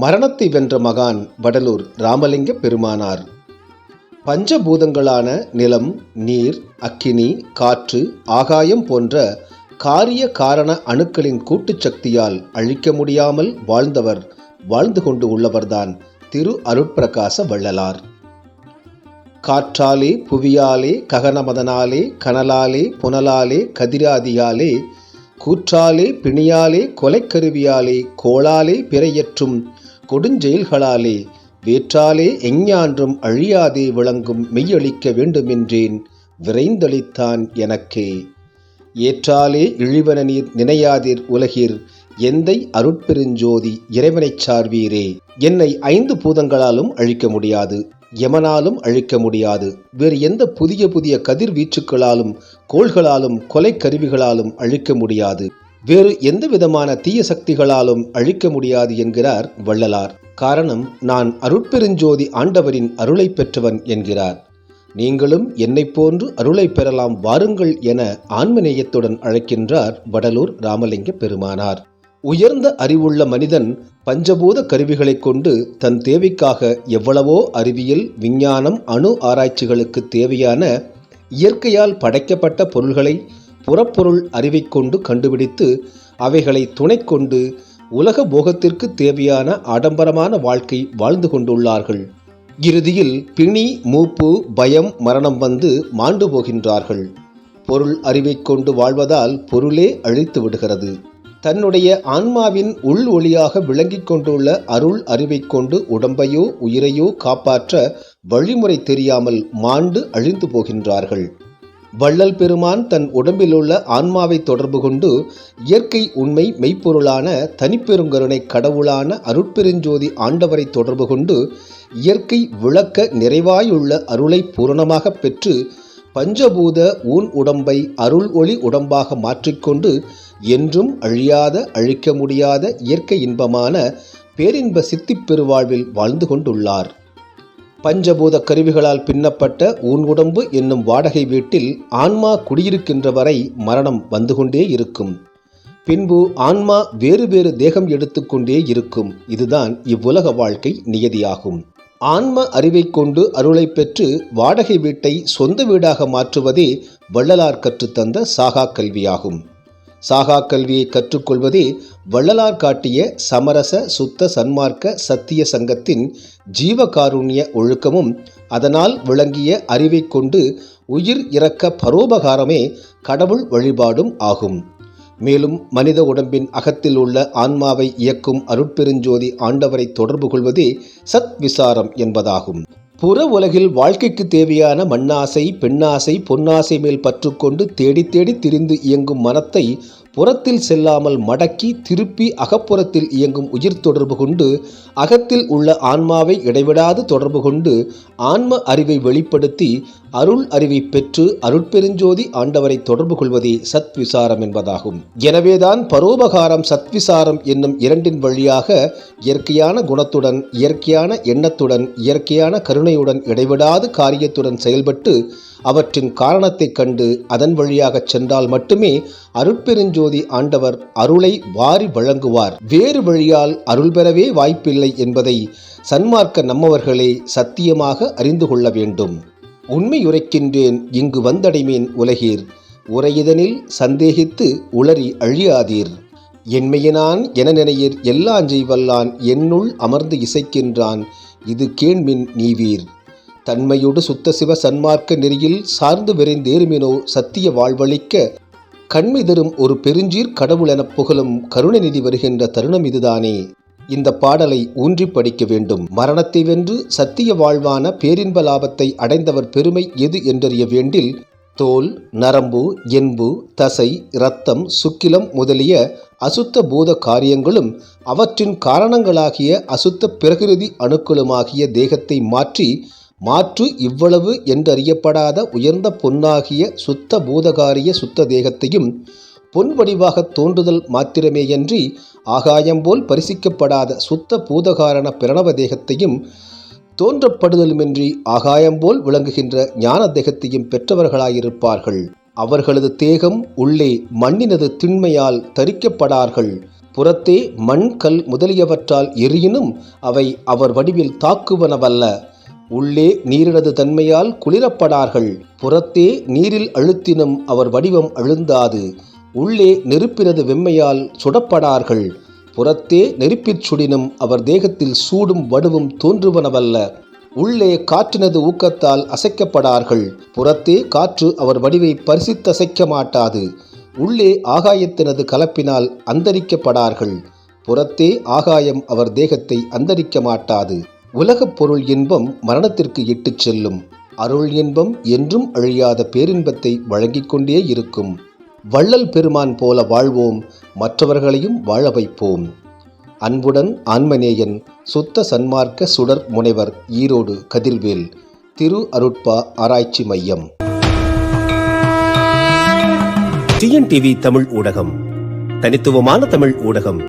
மரணத்தை வென்ற மகான் வடலூர் ராமலிங்க பெருமானார். பஞ்சபூதங்களான நிலம் நீர் அக்கினி காற்று ஆகாயம் போன்ற காரிய காரண அணுக்களின் கூட்டுச் சக்தியால் அழிக்க முடியாமல் வாழ்ந்தவர் வாழ்ந்து கொண்டு உள்ளவர்தான் திரு அருட்பிரகாச வள்ளலார். காற்றாலே புவியாலே ககனமதனாலே கனலாலே புனலாலே கதிராதியாலே கூற்றாலே பிணியாலே கொலைக்கருவியாலே கோளாலே பிறையற்றும் கொடுஞ்செயல்களாலே வேற்றாலே எஞ்ஞான்றும் அழியாதே விளங்கும் மெய்யளிக்க வேண்டுமென்றேன் விரைந்தளித்தான் எனக்கே. ஏற்றாலே இழிவன நீர் நினையாதீர் உலகிர் எந்தை அருட்பெருஞ்சோதி இறைவனைச் சார்வீரே. என்னை ஐந்து பூதங்களாலும் அழிக்க முடியாது எமனாலும் அழிக்க முடியாது வேறு எந்த புதிய புதிய கதிர்வீச்சுக்களாலும் கோள்களாலும் கொலை கருவிகளாலும் அழிக்க முடியாது. வேறு எந்த விதமான தீய சக்திகளாலும் அழிக்க முடியாது என்கிறார் வள்ளலார். காரணம் நான் அருட்பெருஞ்சோதி ஆண்டவரின் அருளை பெற்றவன் என்கிறார். நீங்களும் என்னைப் போன்று அருளை பெறலாம் வாருங்கள் என ஆன்மநேயத்துடன் அழைக்கின்றார் வடலூர் ராமலிங்க பெருமானார். உயர்ந்த அறிவுள்ள மனிதன் பஞ்சபூத கருவிகளைக் கொண்டு தன் தேவைக்காக எவ்வளவோ அறிவியல் விஞ்ஞானம் அணு ஆராய்ச்சிகளுக்கு தேவையான இயற்கையால் படைக்கப்பட்ட பொருள்களை புறப்பொருள் அறிவைக் கொண்டு கண்டுபிடித்து அவைகளை துணை கொண்டு உலக போகத்திற்கு தேவையான ஆடம்பரமான வாழ்க்கை வாழ்ந்து கொண்டுள்ளார்கள். இறுதியில் பிணி மூப்பு பயம் மரணம் வந்து மாண்டு போகின்றார்கள். பொருள் அறிவை கொண்டு வாழ்வதால் பொருளே அழித்து விடுகிறது. தன்னுடைய ஆன்மாவின் உள் ஒளியாக விளங்கிக் கொண்டுள்ள அருள் அறிவை கொண்டு உடம்பையோ உயிரையோ காப்பாற்ற வழிமுறை தெரியாமல் மாண்டு அழிந்து போகின்றார்கள். வள்ளல் பெருமான் தன் உடம்பிலுள்ள ஆன்மாவை தொடர்பு கொண்டு இயற்கை உண்மை மெய்ப்பொருளான தனிப்பெருங்கருணை கடவுளான அருட்பெருஞ்சோதி ஆண்டவரை தொடர்பு கொண்டு இயற்கை விளக்க நிறைவாயுள்ள அருளை பூரணமாக பெற்று பஞ்சபூத ஊன் உடம்பை அருள் ஒளி உடம்பாக மாற்றிக்கொண்டு என்றும் அழியாத அழிக்க முடியாத இயற்கை இன்பமான பேரின்ப சித்திப் பெருவாழ்வில் வாழ்ந்து கொண்டுள்ளார். பஞ்சபூத கருவிகளால் பின்னப்பட்ட ஊன் உடம்பு என்னும் வாடகை வீட்டில் ஆன்மா குடியிருக்கின்ற வரை மரணம் வந்து கொண்டே இருக்கும். பின்பு ஆன்மா வேறு வேறு தேகம் எடுத்துக்கொண்டே இருக்கும். இதுதான் இவ்வுலக வாழ்க்கை நியதியாகும். ஆன்ம அறிவைக் கொண்டு அருளை பெற்று வாடகை வீட்டை சொந்த வீடாக மாற்றுவதே வள்ளலார் கற்றுத்தந்த சாகா கல்வியாகும். சாகா கல்வியை கற்றுக்கொள்வதே வள்ளலார் காட்டிய சமரச சுத்த சன்மார்க்க சத்திய சங்கத்தின் ஜீவகாருண்ய ஒழுக்கமும் அதனால் விளங்கிய அறிவைக் கொண்டு உயிர் இறக்க பரோபகாரமே கடவுள் வழிபாடும் ஆகும். மேலும் மனித உடம்பின் அகத்தில் உள்ள ஆன்மாவை இயக்கும் அருட்பெருஞ்சோதி ஆண்டவரை தொடர்பு கொள்வதே சத் விசாரம் என்பதாகும். புற உலகில் வாழ்க்கைக்கு தேவையான மண்ணாசை பெண்ணாசை பொன்னாசை மேல் பற்றுக்கொண்டு தேடி தேடி திரிந்து இயங்கும் மனத்தை புறத்தில் செல்லாமல் மடக்கி திருப்பி அகப்புறத்தில் இயங்கும் உயிர் தொடர்பு கொண்டு அகத்தில் உள்ள ஆன்மாவை இடைவிடாது தொடர்பு கொண்டு ஆன்ம அறிவை வெளிப்படுத்தி அருள் அறிவை பெற்று அருட்பெருஞ்சோதி ஆண்டவரை தொடர்பு கொள்வதே சத்விசாரம் என்பதாகும். எனவேதான் பரோபகாரம் சத்விசாரம் என்னும் இரண்டின் வழியாக இயற்கையான குணத்துடன் இயற்கையான எண்ணத்துடன் இயற்கையான கருணையுடன் இடைவிடாது காரியத்துடன் செயல்பட்டு அவற்றின் காரணத்தைக் கண்டு அதன் வழியாகச் சென்றால் மட்டுமே அருட்பெருஞ்சோதி ஆண்டவர் அருளை வாரி வழங்குவார். வேறு வழியால் அருள் பெறவே வாய்ப்பில்லை என்பதை சன்மார்க்க நம்மவர்களே சத்தியமாக அறிந்து கொள்ள வேண்டும். உண்மையுரைக்கின்றேன் இங்கு வந்தடைமேன் உலகீர். உரையிதனில் சந்தேகித்து உளறி அழியாதீர். என்மையினான் என நினையீர் எல்லாஞ்செய் வல்லான் என்னுள் அமர்ந்து இசைக்கின்றான் இது கேண்மின் நீவீர். தன்மையோடு சுத்த சிவ சன்மார்க்க நெறியில் சார்ந்து விரைந்தேருமினோ சத்திய வாழ்வழிக்க கண்மை தரும் ஒரு பெருஞ்சீர் கடவுள் எனப் புகழும் கருணநிதி வருகின்ற தருணம் இதுதானே. இந்த பாடலை ஊன்றி படிக்க வேண்டும். மரணத்தை வென்று சத்திய வாழ்வான பேரின்ப லாபத்தை அடைந்தவர் பெருமை எது என்றறிய வேண்டில் தோல் நரம்பு என்பு தசை இரத்தம் சுக்கிலம் முதலிய அசுத்த பூத காரியங்களும் அவற்றின் காரணங்களாகிய அசுத்த பிரகிருதி அணுக்களுமாகிய தேகத்தை மாற்றி மாற்று இவ்வளவு என்றறியப்படாத உயர்ந்த பொன்னாகிய சுத்த பூதகாரிய சுத்த தேகத்தையும் பொன் வடிவாக தோன்றுதல் மாத்திரமேயன்றி ஆகாயம் போல் பரிசிக்கப்படாத சுத்த பூதகாரண பிரணவ தேகத்தையும் தோன்றப்படுதலுமின்றி ஆகாயம் போல் விளங்குகின்ற ஞான தேகத்தையும் பெற்றவர்களாயிருப்பார்கள். அவர்களது தேகம் உள்ளே மண்ணினது திண்மையால் தரிக்கப்படார்கள். புறத்தே மண் கல் முதலியவற்றால் எரியினும் அவை அவர் வடிவில் தாக்குவனவல்ல. உள்ளே நீரினது தன்மையால் குளிரப்படார்கள். புறத்தே நீரில் அழுத்தினும் அவர் வடிவம் அழுந்தாது. உள்ளே நெருப்பினது வெம்மையால் சுடப்படார்கள். புறத்தே நெருப்பிற் சுடினும் அவர் தேகத்தில் சூடும் வடுவும் தோன்றுவனவல்ல. உள்ளே காற்றினது ஊக்கத்தால் அசைக்கப்படார்கள். புறத்தே காற்று அவர் வடிவை பரிசித்தசைக்க மாட்டாது உள்ளே ஆகாயத்தினது கலப்பினால் அந்தரிக்கப்படார்கள். புறத்தே ஆகாயம் அவர் தேகத்தை அந்தரிக்க மாட்டாது உலகப் பொருள் இன்பம் மரணத்திற்கு இட்டுச் செல்லும். அருள் இன்பம் என்றும் அழியாத பேரின்பத்தை வழங்கிக் கொண்டே இருக்கும். வள்ளல் பெருமான் போல வாழ்வோம் மற்றவர்களையும் வாழ வைப்போம். அன்புடன் ஆன்மநேயன் சுத்த சன்மார்க்க சுடர் முனைவர் ஈரோடு கதிர்வேல் திரு அருட்பா ஆராய்ச்சி மையம். டிஎன்டிவி தமிழ் ஊடகம் தனித்துவமான தமிழ் ஊடகம்.